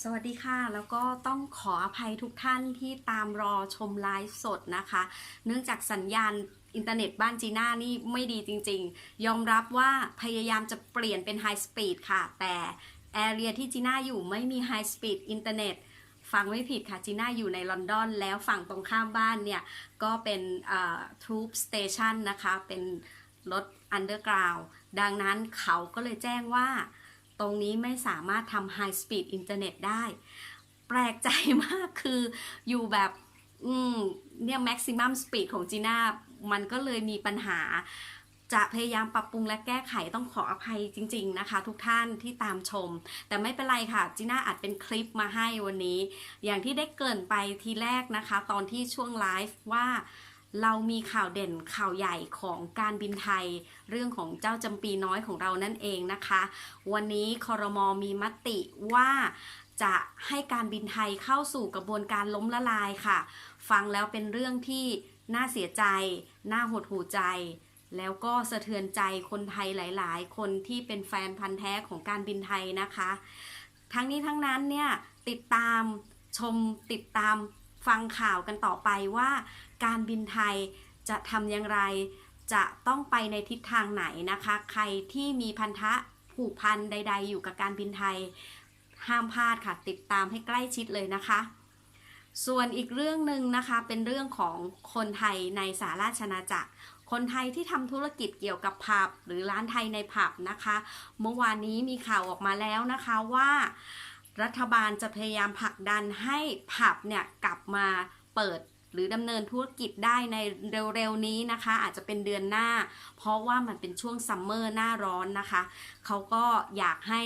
สวัสดีค่ะ แล้วก็ต้องขออภัยทุกท่านที่ตามรอชมไลฟ์สดนะคะ เนื่องจากสัญญาณอินเทอร์เน็ตบ้านจีน่านี่ไม่ดีจริงๆ ยอมรับว่าพยายามจะเปลี่ยนเป็นไฮสปีดค่ะ แต่แอเรียที่จีน่าอยู่ไม่มีไฮสปีดอินเทอร์เน็ตฟังไม่ผิดค่ะ จีน่าอยู่ในลอนดอน แล้วฝั่งตรงข้ามบ้านเนี่ย ก็เป็นทูบสเตชันนะคะ เป็นรถอันเดอร์กราวดังนั้นเขาก็เลยแจ้งว่า ตรงนี้ไม่สามารถทำ High Speed อินเทอร์เน็ตได้ แปลกใจมากคืออยู่แบบอืมเนี่ย maximum speed ของจีน่ามันก็เลยมีปัญหา จะพยายามปรับปรุงและแก้ไขต้องขออภัยจริง ๆนะคะ ทุกท่านที่ตามชม แต่ไม่เป็นไรค่ะจีน่าอัดเป็นคลิปมาให้วันนี้ อย่างที่ได้เกินไปทีแรกนะคะ ตอนที่ช่วงไลฟ์ว่า เรามีข่าวเด่นข่าวใหญ่ของการบินไทย เรื่องของเจ้าจำปีน้อยของเรานั่นเองนะคะ วันนี้คอรมอมีมติว่าจะให้การบินไทยเข้าสู่กระบวนการล้มละลายค่ะ ฟังแล้วเป็นเรื่องที่น่าเสียใจ น่าหดหูใจ แล้วก็สะเทือนใจคนไทยหลาย ๆ คนที่เป็นแฟนพันธ์แท้ของการบินไทยนะคะ ทั้งนี้ทั้งนั้นเนี่ยติดตามชมติดตามฟังข่าวกันต่อไปว่า การบินไทยจะทำอย่างไร จะต้องไปในทิศทางไหนนะคะ ใครที่มีพันธะผูกพันใด ๆ อยู่กับการบินไทย ห้ามพลาดค่ะ ติดตามให้ใกล้ชิดเลยนะคะ ส่วนอีกเรื่องหนึ่งนะคะ เป็นเรื่องของคนไทยในสาราชนาจักร คนไทยที่ทำธุรกิจเกี่ยวกับผับหรือร้านไทยในผับนะคะ เมื่อวานนี้มีข่าวออกมาแล้วนะคะว่ารัฐบาลจะพยายามผลักดันให้ผับเนี่ยกลับมาเปิด หรือดำเนินธุรกิจได้ในเร็วๆนี้นะคะ อาจจะเป็นเดือนหน้า เพราะว่ามันเป็นช่วงซัมเมอร์หน้าร้อนนะคะเขาก็อยากให้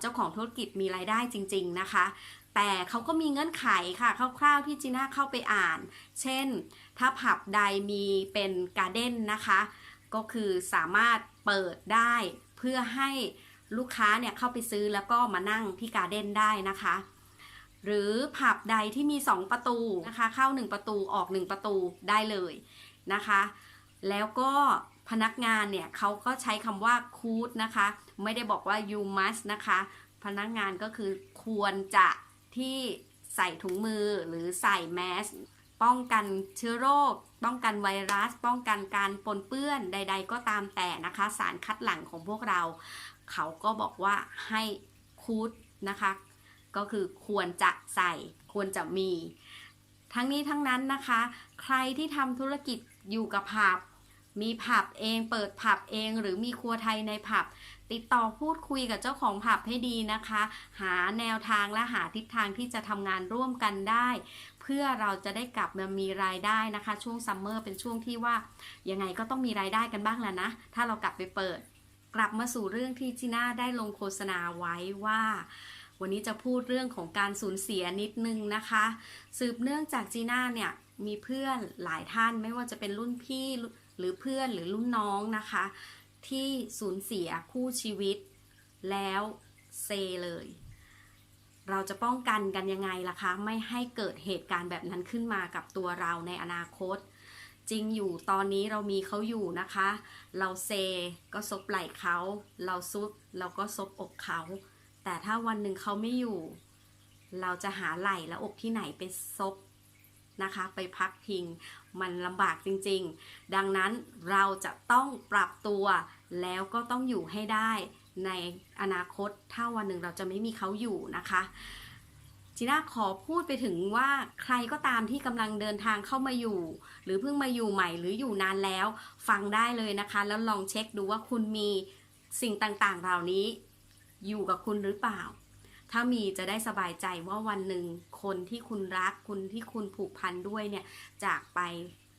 เจ้าของธุรกิจมีรายได้จริง ๆนะคะ แต่เขาก็มีเงื่อนไขค่ะคร่าวๆที่จีน่าเข้าไปอ่าน เช่น ถ้าผับใดมีเป็นการ์เด้นนะคะ ก็คือสามารถเปิดได้เพื่อให้ลูกค้าเนี่ยเข้าไปซื้อแล้วก็มานั่งที่การ์เด้นได้นะคะ หรือผับใดที่มี 2 ประตูนะคะเข้า 1 ประตูออก 1 ประตูได้เลยนะคะ แล้วก็พนักงานเนี่ยเขาก็ใช้คำว่าคูดนะคะ ไม่ได้บอกว่า you must นะคะ พนักงานก็คือควรจะที่ใส่ถุงมือหรือใส่แมสป้องกันเชื้อโรค ป้องกันไวรัส ป้องกันการปนเปื้อนใด ๆ ก็ตามแต่นะคะ สารคัดหลั่งของพวกเรา เขาก็บอกว่าให้คูดนะคะ ก็คือควรจะใส่ควรจะมี ทั้งนี้ทั้งนั้นนะคะ ใครที่ทำธุรกิจอยู่กับผับ มีผับเองเปิดผับเองหรือมีครัวไทยในผับ ติดต่อพูดคุยกับเจ้าของผับให้ดีนะคะ หาแนวทางและหาทิศทางที่จะทำงานร่วมกันได้ เพื่อเราจะได้กลับมามีรายได้นะคะ ช่วงซัมเมอร์เป็นช่วงที่ว่ายังไงก็ต้องมีรายได้กันบ้างแหละนะ ถ้าเรากลับไปเปิด กลับมาสู่เรื่องที่จีน่าได้ลงโฆษณาไว้ว่า วันนี้จะพูดเรื่องของการสูญเสียนิดนึงนะคะ สืบเนื่องจากจีน่าเนี่ยมีเพื่อนหลายท่านไม่ว่าจะเป็นรุ่นพี่หรือเพื่อนหรือรุ่นน้องนะคะ ที่สูญเสียคู่ชีวิต แล้วเซเลย เราจะป้องกันกันยังไงล่ะคะ ไม่ให้เกิดเหตุการณ์แบบนั้นขึ้นมากับตัวเราในอนาคต จริงอยู่ตอนนี้เรามีเขาอยู่นะคะ เราเซก็ซบไหล่เขา เราซุดเราก็ซบอกเขา แต่ถ้าวันหนึ่งเขาไม่อยู่ เราจะหาไหล่และอกที่ไหนไปซบนะคะ ไปพักพิง มันลำบากจริงๆ ดังนั้นเราจะต้องปรับตัว แล้วก็ต้องอยู่ให้ได้ในอนาคต ถ้าวันหนึ่งเราจะไม่มีเขาอยู่นะคะจีน่าขอพูดไปถึงว่าใครก็ตามที่กำลังเดินทางเข้ามาอยู่ หรือเพิ่งมาอยู่ใหม่หรืออยู่นานแล้ว ฟังได้เลยนะคะ แล้วลองเช็คดูว่าคุณมีสิ่งต่างๆ เหล่านี้ อยู่กับคุณหรือเปล่า ถ้ามีจะได้สบายใจว่าวันหนึ่งคนที่คุณรักคุณที่คุณผูกพันด้วยเนี่ยจากไป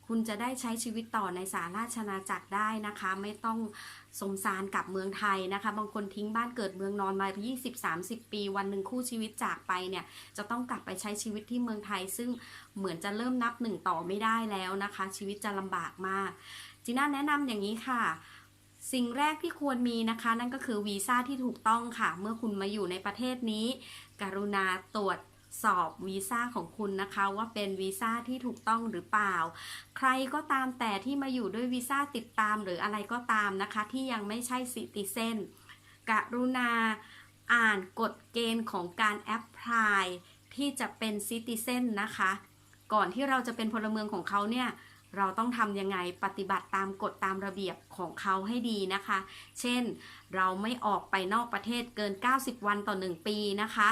คุณจะได้ใช้ชีวิตต่อในสาราชนาจักรได้นะคะ ไม่ต้องสมสารกับเมืองไทยนะคะ บางคนทิ้งบ้านเกิดเมืองนอนมา 20-30 ปี วันหนึ่งคู่ชีวิตจากไปเนี่ย จะต้องกลับไปใช้ชีวิตที่เมืองไทย ซึ่งเหมือนจะเริ่มนับหนึ่งต่อไม่ได้แล้วนะคะ ชีวิตจะลำบากมากจีน่าแนะนำอย่างนี้ค่ะ สิ่งแรกที่ควรมีนะคะ นั่นก็คือวีซ่าที่ถูกต้องค่ะ เมื่อคุณมาอยู่ในประเทศนี้ กรุณาตรวจสอบวีซ่าของคุณนะคะว่าเป็นวีซ่าที่ถูกต้องหรือเปล่า ใครก็ตามแต่ที่มาอยู่ด้วยวีซ่าติดตามหรืออะไรก็ตามนะคะ ที่ยังไม่ใช่ซิติเซนกรุณาอ่านกฎเกณฑ์ของการแอปพลายที่จะเป็นซิติเซนนะคะ ก่อนที่เราจะเป็นพลเมืองของเขาเนี่ย เราต้องทำยังไงปฏิบัติตามกฎตามระเบียบของเขาให้ดีนะคะ เช่น เราไม่ออกไปนอกประเทศเกิน 90 วันต่อ 1 ปีนะคะ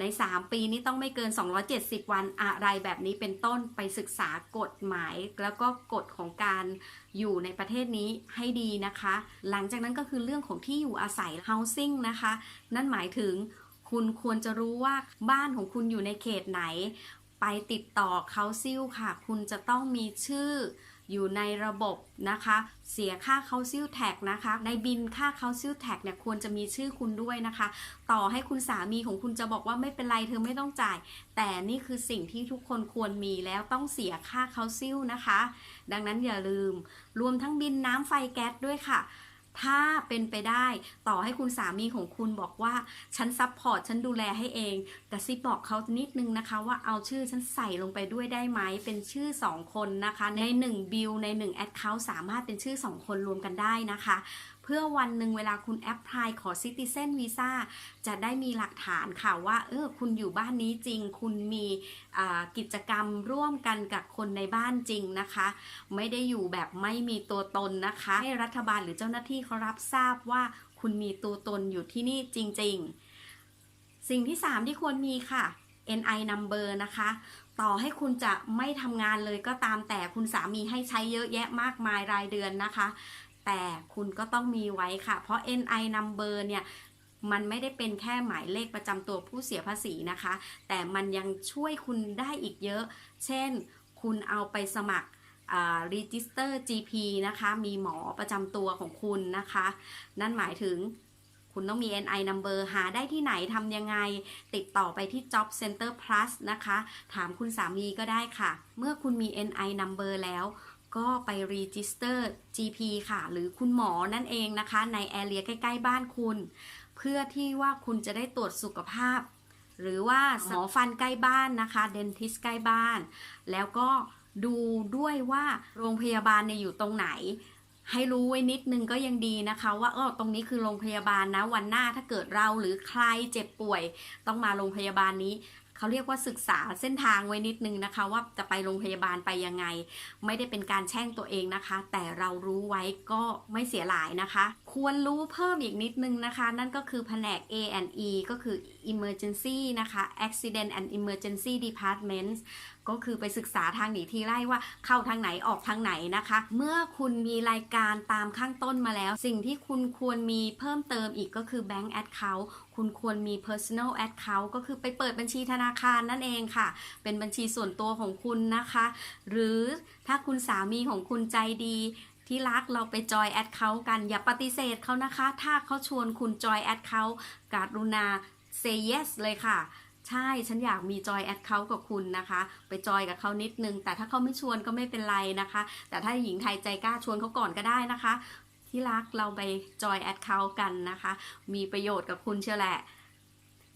ใน 3 ปีนี้ต้องไม่เกิน 270 วันอะไรแบบนี้เป็นต้นไปศึกษากฎหมาย แล้วก็กฎของการอยู่ในประเทศนี้ให้ดีนะคะ หลังจากนั้นก็คือเรื่องของที่อยู่อาศัย housing นะคะ นั่นหมายถึงคุณควรจะรู้ว่าบ้านของคุณอยู่ในเขตไหน ไปติดต่อเขาซิลค่ะ คุณจะต้องมีชื่ออยู่ในระบบนะคะ เสียค่าเขาซิลแท็กนะคะ ในบินค่าเขาซิลแท็กเนี่ยควรจะมีชื่อคุณด้วยนะคะ ต่อให้คุณสามีของคุณจะบอกว่าไม่เป็นไรเธอไม่ต้องจ่าย แต่นี่คือสิ่งที่ทุกคนควรมีแล้วต้องเสียค่าเขาซิลนะคะ ดังนั้นอย่าลืมรวมทั้งบินน้ำไฟแก๊สด้วยค่ะ ถ้าเป็นไปได้ต่อให้คุณสามีของคุณบอกว่า ฉันซัพพอร์ตฉันดูแลให้เอง แต่ซิบบอกเขานิดนึงนะคะ ว่าเอาชื่อฉันใส่ลงไปด้วยได้ไหมเป็นชื่อ 2 คนนะคะ ใน1บิลใน1 Account สามารถเป็นชื่อ 2 คนรวมกันได้นะคะ เพื่อวันหนึ่งเวลาคุณแอปพลายขอ Citizen Visa จะได้มีหลักฐานค่ะว่าเออคุณอยู่บ้านนี้จริง คุณมีกิจกรรมร่วมกันกับคนในบ้านจริงนะคะ ไม่ได้อยู่แบบไม่มีตัวตนนะคะ ให้รัฐบาลหรือเจ้าหน้าที่เขารับทราบว่าคุณมีตัวตนอยู่ที่นี่จริง ๆ สิ่งที่ 3 ที่ควรมีค่ะ NI number นะคะ ต่อให้คุณจะไม่ทำงานเลยก็ตามแต่คุณสามีให้ใช้เยอะแยะมากมายรายเดือนนะคะ แต่คุณก็ต้องมีไว้ค่ะ เพราะ NI number เนี่ยมันไม่ได้เป็นแค่หมายเลขประจำตัวผู้เสียภาษีนะคะ แต่มันยังช่วยคุณได้อีกเยอะ เช่น คุณเอาไปสมัคร register GP นะคะ มีหมอประจำตัวของคุณนะคะ นั่นหมายถึงคุณต้องมี NI number หาได้ที่ไหนทำยังไง ติดต่อไปที่ Job Center Plus นะคะ ถามคุณสามีก็ได้ค่ะ เมื่อคุณมี NI number แล้ว ก็ไป register GP ค่ะ หรือคุณหมอนั่นเองนะคะ ในแอเรียใกล้ ๆ บ้านคุณ เพื่อที่ว่าคุณจะได้ตรวจสุขภาพ หรือว่าหมอฟันใกล้บ้านนะคะเดนทิสใกล้บ้าน แล้วก็ดูด้วยว่าโรงพยาบาลเนี่ยอยู่ตรงไหน ให้รู้ไว้นิดนึงก็ยังดีนะคะ ว่าเออตรงนี้คือโรงพยาบาลนะวันหน้าถ้าเกิดเราหรือใครเจ็บป่วย ต้องมาโรงพยาบาลนี้ เขาเรียกว่าศึกษาเส้นทางไว้นิดนึงนะคะ ว่าจะไปโรงพยาบาลไปยังไง ไม่ได้เป็นการแช่งตัวเองนะคะ แต่เรารู้ไว้ก็ไม่เสียหลายนะคะ ควรรู้เพิ่มอีกนิดนึงนะคะ นั่นก็คือแผนก A&E ก็คือ Emergency นะคะ Accident and Emergency Departments ก็คือไปศึกษาทางหนีทีไล่ว่าเข้าทางไหนออกทางไหนนะคะ เมื่อคุณมีรายการตามข้างต้นมาแล้ว สิ่งที่คุณควรมีเพิ่มเติมอีกก็คือ Bank Account คุณควรมี Personal Account ก็คือไปเปิดบัญชีธนาคารนั่นเองค่ะ เป็นบัญชีส่วนตัวของคุณนะคะ หรือถ้าคุณสามีของคุณใจดีที่รักเราไปจอยแอดเขากัน อย่าปฏิเสธเขานะคะ ถ้าเขาชวนคุณจอยแอดเขาการุณา say yes เลยค่ะ ใช่ฉันอยากมีจอยแอดเขากับคุณนะคะ ไปจอยกับเขานิดนึง แต่ถ้าเขาไม่ชวนก็ไม่เป็นไรนะคะ แต่ถ้าหญิงไทยใจกล้าชวนเขาก่อนก็ได้นะคะ ที่รักเราไปจอยแอดเขากันนะคะ มีประโยชน์กับคุณเชียวแหละ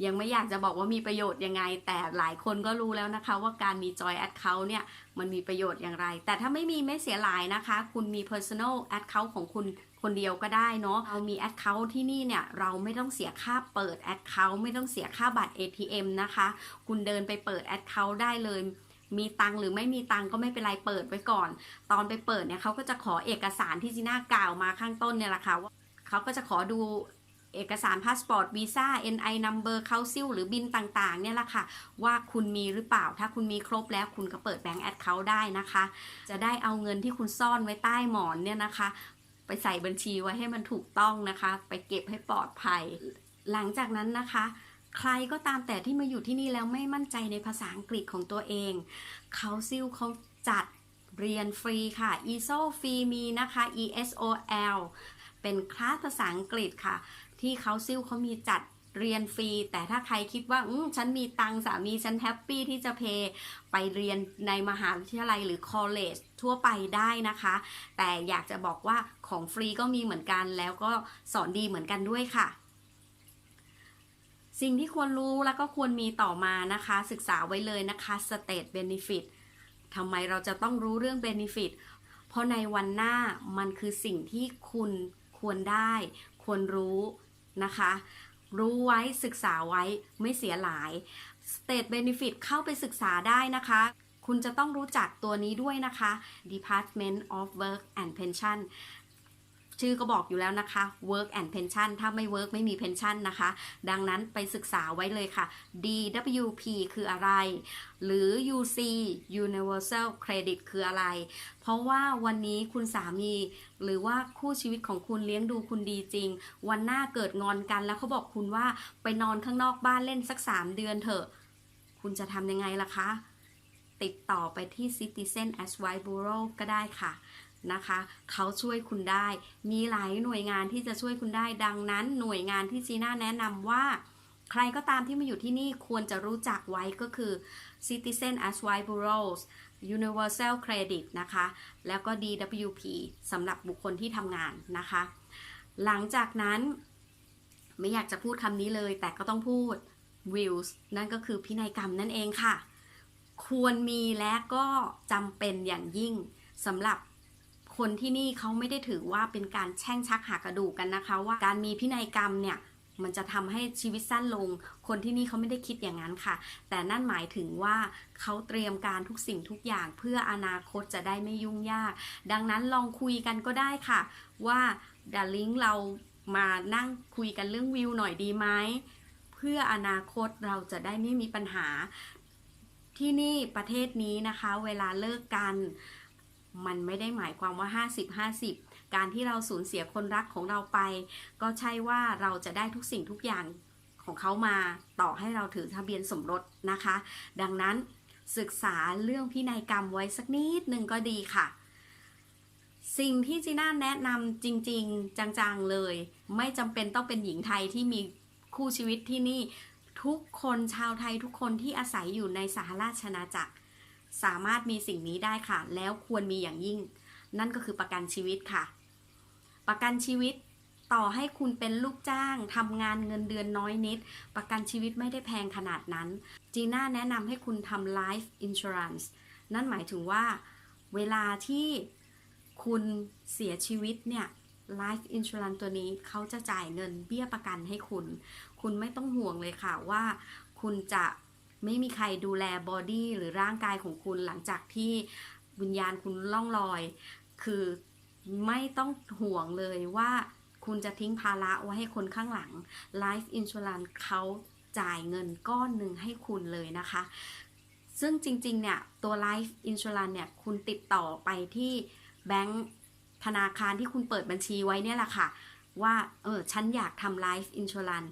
ยังไม่อยากจะบอกว่ามีประโยชน์ยังไง แต่หลายคนก็รู้แล้วนะคะ ว่าการมีจอยแอดเขาเนี่ยมันมีประโยชน์อย่างไร แต่ถ้าไม่มีไม่เสียหลายนะคะ คุณมี personal account ของคุณ คนเดียวก็ได้เนาะเรามี account ที่นี่เนี่ยเราไม่ต้องเสียค่าเปิด account ไม่ต้องเสียค่าบัตร ATM นะคะ คุณเดินไปเปิด account ได้เลยมีตังหรือไม่มีตังก็ไม่เป็นไรเปิดไว้ก่อน ตอนไปเปิดเนี่ยเขาก็จะขอเอกสารที่จีน่ากล่าวมาข้างต้นเนี่ยแหละค่ะว่าเขาก็จะขอดูเอกสารพาสปอร์ตวีซ่า NI number เข้าซิลหรือบินต่างๆ เนี่ยแหละค่ะ ว่าคุณมีหรือเปล่า ถ้าคุณมีครบแล้วคุณก็เปิดแบงก์แอดเขาได้นะคะ จะได้เอาเงินที่คุณซ่อนไว้ใต้หมอนเนี่ยนะคะ ไปใส่บัญชีไว้ให้มันถูกต้องนะคะ ไปเก็บให้ปลอดภัย หลังจากนั้นนะคะ ใครก็ตามแต่ที่มาอยู่ที่นี่แล้วไม่มั่นใจในภาษาอังกฤษของตัวเองเขาซิลเขาจัดเรียนฟรีค่ะ ESO ฟรีมีนะคะ ESOL เป็นคลาสภาษาอังกฤษค่ะ ที่เขาซิลเขามีจัด เรียนฟรี แต่ถ้าใครคิดว่าฉันมีตังค์สามีฉันแฮปปี้ที่จะเพย์ไปเรียนในมหาวิทยาลัยหรือคอลเลจทั่วไปได้นะคะ แต่อยากจะบอกว่าของฟรีก็มีเหมือนกันแล้วก็สอนดีเหมือนกันด้วยค่ะสิ่งที่ควรรู้แล้วก็ควรมีต่อมานะคะ ศึกษาไว้เลยนะคะ state benefit ทำไมเราจะต้องรู้เรื่อง benefit เพราะในวันหน้ามันคือสิ่งที่คุณควรได้ ควรรู้นะคะ รู้ไว้ศึกษาไว้ไม่เสียหลาย State Benefit เข้าไปศึกษาได้นะคะ คุณจะต้องรู้จักตัวนี้ด้วยนะคะ Department of Work and Pension ชื่อก็บอกอยู่แล้วนะคะ work and pension ถ้าไม่ work ไม่มี pension นะคะ ดังนั้นไปศึกษาไว้เลยค่ะ DWP คืออะไร หรือ UC Universal Credit คืออะไร เพราะว่าวันนี้คุณสามี หรือว่าคู่ชีวิตของคุณเลี้ยงดูคุณดีจริง วันหน้าเกิดงอนกันแล้วเขาบอกคุณว่าไปนอนข้างนอกบ้านเล่นสัก 3 เดือนเถอะ คุณจะทำยังไงล่ะคะ ติดต่อไปที่ Citizen Advice Bureau ก็ได้ค่ะ นะคะเขาช่วยคุณได้ มีหลายหน่วยงานที่จะช่วยคุณได้ดังนั้น หน่วยงานที่จีน่าแนะนำว่า ใครก็ตามที่มาอยู่ที่นี่ควรจะรู้จักไว้ก็คือ Citizen Advice Bureau Universal Credit นะคะ แล้วก็ DWP สำหรับบุคคลที่ทำงานนะคะ หลังจากนั้นไม่อยากจะพูดคำนี้เลย แต่ก็ต้องพูด Wills นั่นก็คือพินัยกรรมนั่นเองค่ะ ควรมีและก็จำเป็นอย่างยิ่งสำหรับ คนที่นี่เขาไม่ได้ถือว่าเป็นการแช่งชักหากระดูกกันนะคะ ว่าการมีพินัยกรรมเนี่ยมันจะทำให้ชีวิตสั้นลง คนที่นี่เขาไม่ได้คิดอย่างนั้นค่ะ แต่นั่นหมายถึงว่าเขาเตรียมการทุกสิ่งทุกอย่างเพื่ออนาคตจะได้ไม่ยุ่งยาก ดังนั้นลองคุยกันก็ได้ค่ะ ว่าดาลิงเรามานั่งคุยกันเรื่องวิวหน่อยดีไหม เพื่ออนาคตเราจะได้ไม่มีปัญหา ที่นี่ประเทศนี้นะคะ เวลาเลิกกัน มันไม่ได้หมายความว่า 50 50 การที่เราสูญเสียคนรักของเราไป ก็ใช่ว่าเราจะได้ทุกสิ่งทุกอย่างของเขามาต่อให้เราถือทะเบียนสมรสนะคะ ดังนั้นศึกษาเรื่องพินัยกรรมไว้สักนิดหนึ่งก็ดีค่ะ สิ่งที่จีน่าแนะนำจริง ๆ จังๆเลย ไม่จำเป็นต้องเป็นหญิงไทยที่มีคู่ชีวิตที่นี่ทุกคนชาวไทยทุกคนที่อาศัยอยู่ในสหราชอาณาจักร สามารถมีสิ่งนี้ได้ค่ะ แล้วควรมีอย่างยิ่ง นั่นก็คือประกันชีวิตค่ะ ประกันชีวิตต่อให้คุณเป็นลูกจ้างทำงานเงินเดือนน้อยนิด ประกันชีวิตไม่ได้แพงขนาดนั้น จีน่าแนะนำให้คุณทำ life insurance นั่นหมายถึงว่า เวลาที่คุณเสียชีวิตเนี่ย life insurance ตัวนี้เขาจะจ่ายเงินเบี้ยประกันให้คุณ คุณไม่ต้องห่วงเลยค่ะว่า คุณจะ ไม่มีใครดูแลบอดี้หรือร่างกายของคุณหลังจากที่วิญญาณคุณล่องลอย คือไม่ต้องห่วงเลยว่าคุณจะทิ้งภาระไว้ให้คนข้างหลัง Life Insurance เขาจ่ายเงินก้อนหนึ่งให้คุณเลยนะคะ ซึ่งจริงๆ เนี่ย ตัว Life Insurance เนี่ย คุณติดต่อไปที่แบงก์ธนาคารที่คุณเปิดบัญชีไว้เนี่ยแหละค่ะ ว่า เออ ฉันอยากทำ Life Insurance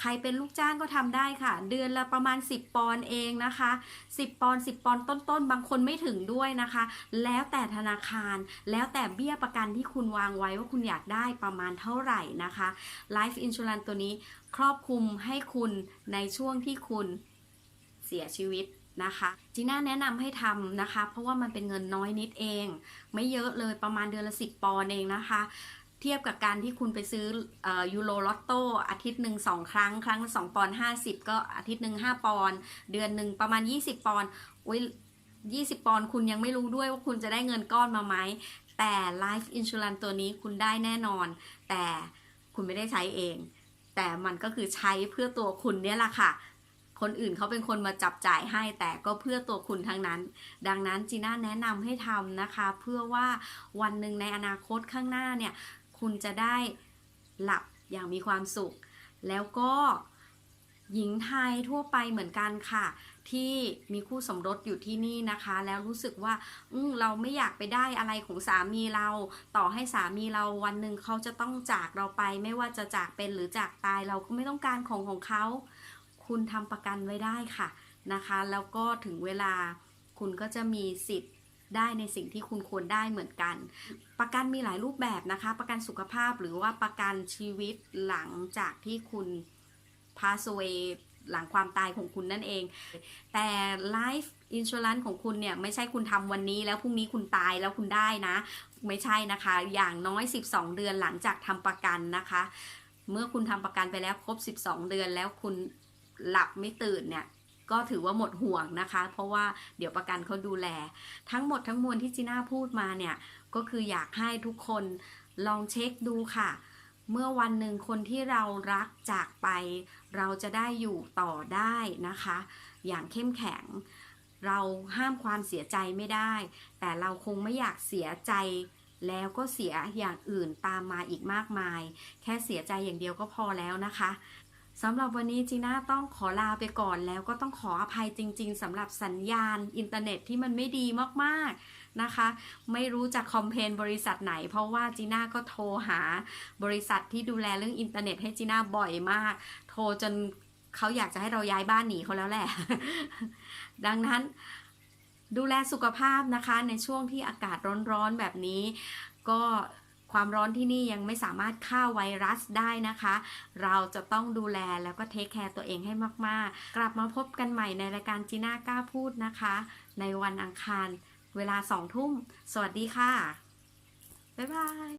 ใครเป็นลูกจ้างก็ทำได้ค่ะ เดือนละประมาณ 10 ปอนเองนะคะ 10 ปอน 10 ปอนต้นๆ บางคนไม่ถึงด้วยนะคะ แล้วแต่ธนาคาร แล้วแต่เบี้ยประกันที่คุณวางไว้ว่าคุณอยากได้ประมาณเท่าไหร่นะคะ Life Insurance ตัวนี้ครอบคลุมให้คุณในช่วงที่คุณเสียชีวิตนะคะจีน่าแนะนำให้ทำนะคะ เพราะว่ามันเป็นเงินน้อยนิดเอง ไม่เยอะเลยประมาณเดือนละ10ปอนเองนะคะ เทียบกับการที่คุณไปซื้อยูโรลอตโต้อาทิตย์หนึ่งสองครั้ง ครั้งละสองปอนด์ห้าสิบก็อาทิตย์หนึ่งห้าปอนด์เดือนหนึ่งประมาณ20ปอนด์อุ้ยยี่สิบปอนด์คุณยังไม่รู้ด้วยว่าคุณจะได้เงินก้อนมาไหมแต่ Life Insurance ตัวนี้คุณได้แน่นอน แต่คุณไม่ได้ใช้เอง แต่มันก็คือใช้เพื่อตัวคุณเนี่ยแหละค่ะ คนอื่นเขาเป็นคนมาจับจ่ายให้แต่ก็เพื่อตัวคุณทั้งนั้น ดังนั้นจีน่าแนะนำให้ทำนะคะ เพื่อว่าวันหนึ่งในอนาคตข้างหน้าเนี่ย คุณจะได้หลับอย่างมีความสุข แล้วก็หญิงไทยทั่วไปเหมือนกันค่ะ ที่มีคู่สมรสอยู่ที่นี่นะคะ แล้วรู้สึกว่าอเราไม่อยากไปได้อะไรของสามีเรา ต่อให้สามีเราวันหนึ่งเขาจะต้องจากเราไป ไม่ว่าจะจากเป็นหรือจากตายเราก็ไม่ต้องการของของเขา คุณทำประกันไว้ได้ค่ะนะคะ แล้วก็ถึงเวลาคุณก็จะมีสิทธิ์ ได้ในสิ่งที่คุณควรได้เหมือนกัน ประกันมีหลายรูปแบบนะคะ ประกันสุขภาพหรือว่าประกันชีวิตหลังจากที่คุณ pass away หลังความตายของคุณนั่นเอง แต่ life insurance ของคุณเนี่ย ไม่ใช่คุณทำวันนี้แล้วพรุ่งนี้คุณตายแล้วคุณได้นะ ไม่ใช่นะคะ อย่างน้อย 12 เดือนหลังจากทำประกันนะคะ เมื่อคุณทำประกันไปแล้วครบ 12 เดือนแล้วคุณหลับไม่ตื่นเนี่ย ก็ถือว่าหมดห่วงนะคะ เพราะว่าเดี๋ยวประกันเขาดูแล ทั้งหมดทั้งมวลที่จีน่าพูดมาเนี่ย ก็คืออยากให้ทุกคนลองเช็คดูค่ะ เมื่อวันหนึ่งคนที่เรารักจากไป เราจะได้อยู่ต่อได้นะคะ อย่างเข้มแข็ง เราห้ามความเสียใจไม่ได้ แต่เราคงไม่อยากเสียใจแล้วก็เสียอย่างอื่นตามมาอีกมากมาย แค่เสียใจอย่างเดียวก็พอแล้วนะคะ สำหรับวันนี้จีน่าต้องขอลาไปก่อนแล้วก็ต้องขออภัยจริง ๆสำหรับสัญญาณอินเทอร์เน็ตที่มันไม่ดีมากๆนะคะ ไม่รู้จะคอมเพนบริษัทไหน เพราะว่าจีน่าก็โทรหาบริษัทที่ดูแลเรื่องอินเทอร์เน็ตให้จีน่าบ่อยมาก โทรจนเขาอยากจะให้เราย้ายบ้านหนีเขาแล้วแหละ ดังนั้นดูแลสุขภาพนะคะในช่วงที่อากาศร้อนๆแบบนี้ก็ ความร้อนที่นี่ยังไม่สามารถฆ่าไวรัสได้นะคะ เราจะต้องดูแลแล้วก็เทคแคร์ตัวเองให้มากๆ กลับมาพบกันใหม่ในรายการจีน่ากล้าพูดนะคะ ในวันอังคาร เวลาสองทุ่ม สวัสดีค่ะ บ๊ายบาย